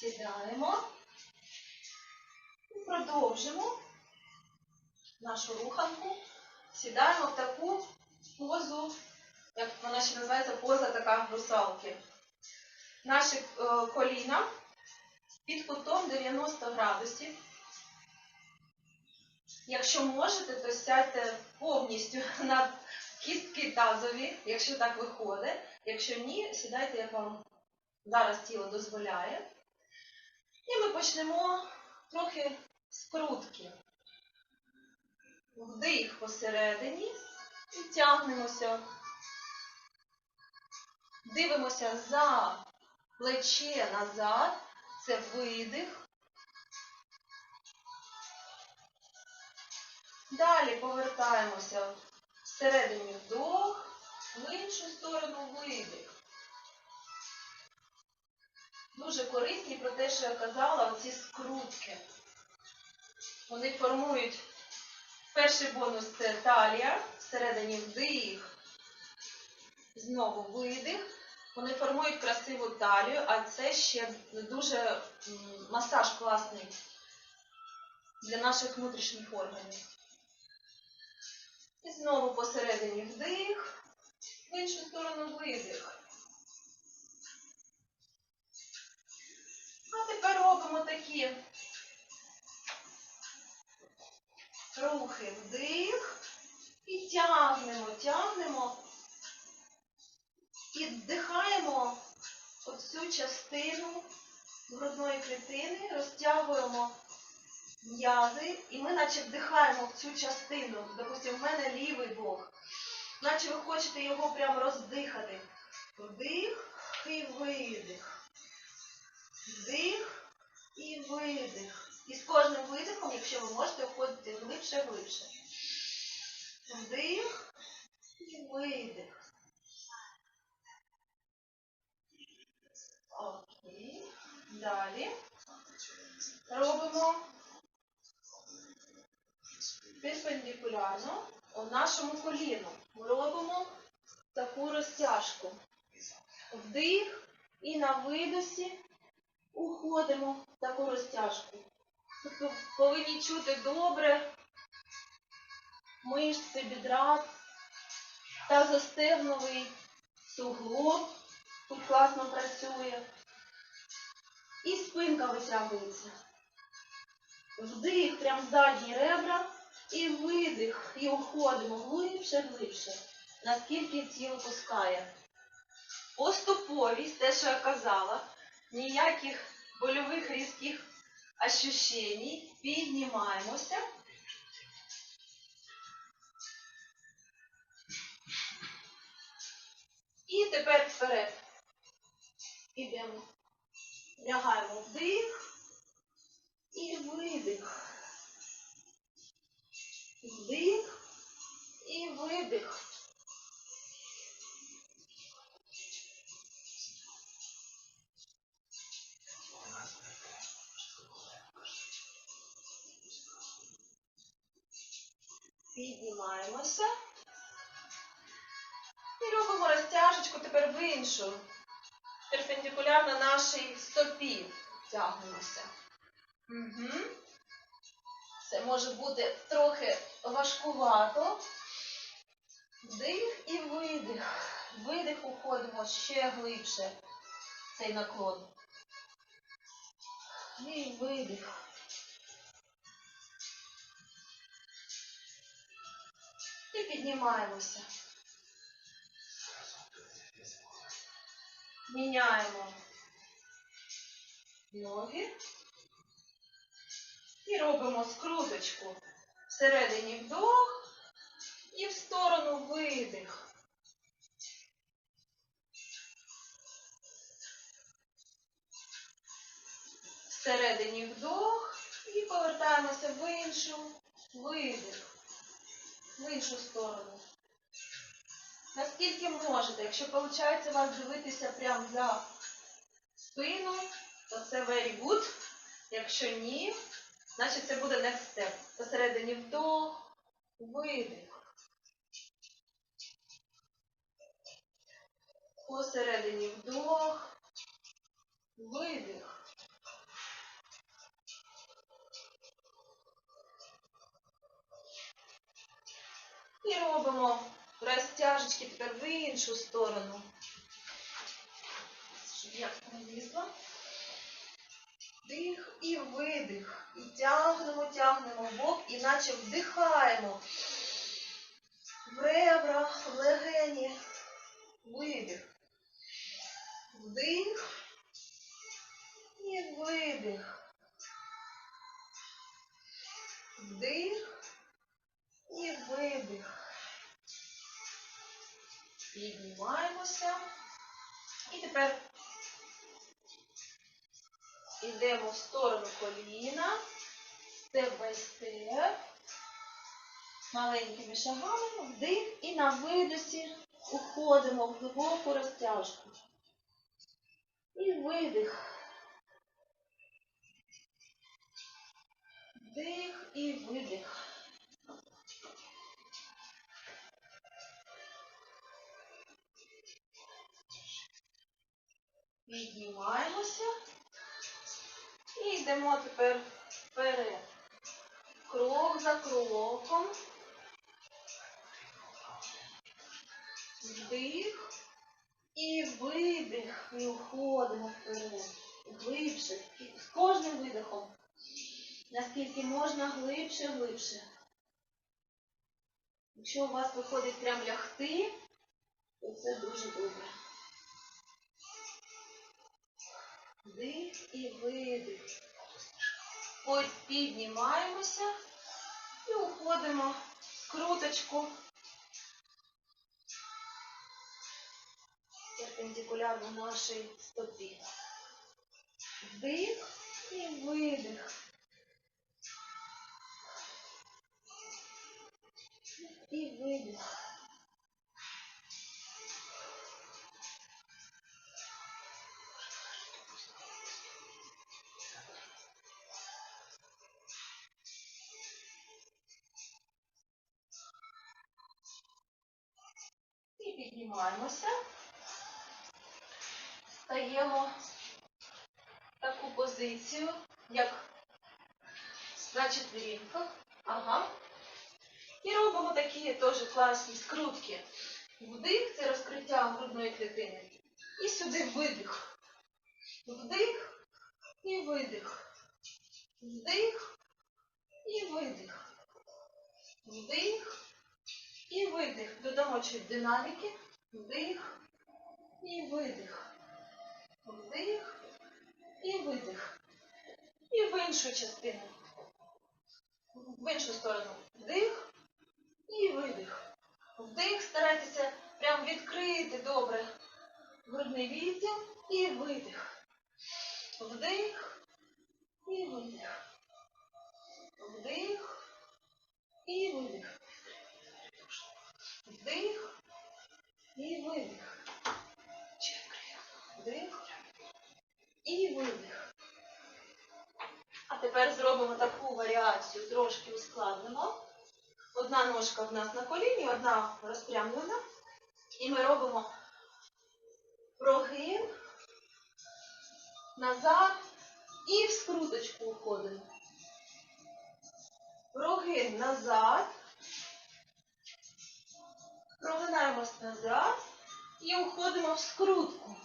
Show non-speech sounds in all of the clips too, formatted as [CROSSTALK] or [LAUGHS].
Сідаємо. І продовжимо нашу руханку. Сідаємо в таку позу, як вона ще називається, поза така русалки. Наші е, коліна під кутом 90 градусів. Якщо можете, то сядьте повністю [LAUGHS] на кістки тазові, якщо так виходить. Якщо ні, сідайте, як вам зараз тіло дозволяє. І ми почнемо трохи скрутки. Вдих посередині і тягнемося. Дивимося за плече назад. Це видих. Далі повертаємося всередині вдох, в іншу сторону видих. Корисні про те, що я казала, оці скрутки. Вони формують перший бонус це талія, всередині вдих, знову видих. Вони формують красиву талію, а це ще дуже масаж класний для наших внутрішніх органів. І знову посередині вдих, в іншу сторону видих. А тепер робимо такі рухи вдих і тягнемо, тягнемо і вдихаємо оцю частину грудної клітини, розтягуємо м'язи, і ми наче вдихаємо в цю частину. Допустимо, в мене лівий бок. Наче ви хочете його прямо роздихати. Вдих і видих. Вдих і видих. І з кожним видихом, якщо ви можете, входити глибше, глибше. Вдих і видих. Окей. Далі. Робимо перпендикулярно у нашому коліну. Робимо таку розтяжку. Вдих і на видосі уходимо в таку розтяжку. Тобто повинні чути добре мишці бідра, тазостегновий суглоб. Тут класно працює. І спинка витягується. Вдих, прям задні ребра. І видих. І уходимо глибше, глибше. Наскільки тіло пускає. Поступовість, те, що я казала, ніяких больових різких ощущень. Піднімаємося. І тепер вперед. Ідемо. Лягаємо вдих і видих. Піднімаємося. І робимо розтяжечку тепер в іншу. Перпендикулярно нашій стопі тягнемося. Угу. Це може бути трохи важкувато. Вдих і видих. Видих уходимо ще глибше цей наклон. І видих. Піднімаємося. Міняємо ноги. І робимо скруточку. Всередині вдох і в сторону видих. Іншу сторону. Наскільки можете, якщо виходить вас дивитися прямо за спину, то це very good. Якщо ні, значить це буде next step. Посередині вдох, видих. Посередині вдох, видих. Робимо розтяжечки тепер в іншу сторону. Щоб я не влізла. Дих і видих. І тягнемо, тягнемо в бок, і наче вдихаємо. В ребра, в легені. Видих. Вдих. І видих. Вдих. І видих. Піднімаємося. І тепер йдемо в сторону коліна. Степ бай степ. Маленькими шагами. Вдих. І на видосі уходимо в глибоку розтяжку. І видих. Вдих і видих. Піднімаємося. І йдемо тепер вперед. Крок за кроком. Вдих. І видих. І уходимо вперед. Глибше. З кожним видихом. Наскільки можна глибше, глибше. Якщо у вас виходить прям лягти, то це дуже добре. Вдих і видих. Піднімаємося і уходимо в круточку. Перпендикулярно нашій стопі. Вдих і видих. І видих. Піднімаємося. Стаємо в таку позицію, як на четверінках. Ага. І робимо такі теж класні скрутки. Вдих це розкриття грудної клітини. І сюди видих. Вдих і видих. Вдих і видих. Вдих і видих. Додамо чуть динаміки. Вдих і видих. Вдих і видих. І в іншу частину. В іншу сторону. Вдих і видих. Вдих. Старайтеся прям відкрити добре грудний відділ і видих. Вдих і видих. Вдих і видих. Вдих і видих. Вдих і видих. А тепер зробимо таку варіацію, трошки ускладнимо. Одна ножка в нас на коліні, одна розпрямлена. І ми робимо прогин назад і в скруточку уходимо. Прогин назад. Назад і уходимо в скрутку.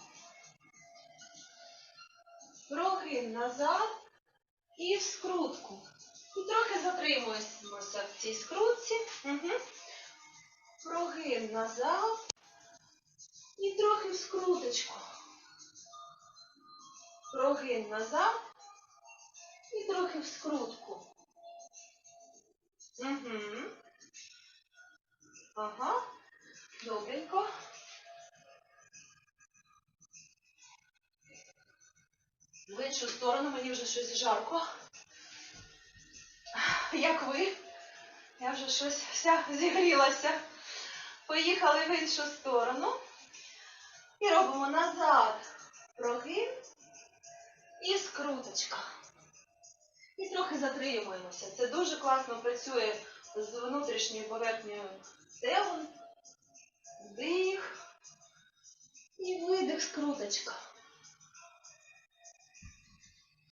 Прогин назад і в скрутку. І трохи затримуємося в цій скрутці. Прогин назад і трохи в скруточку. Прогин назад і трохи в скрутку. Угу. Ага. Добренько. В іншу сторону мені вже щось жарко. Як ви? Я вже щось вся зігрілася. Поїхали в іншу сторону. І робимо назад прогин і скруточка. І трохи затримуємося. Це дуже класно працює з внутрішньою поверхнею стегон. Вдих. І видих скруточка.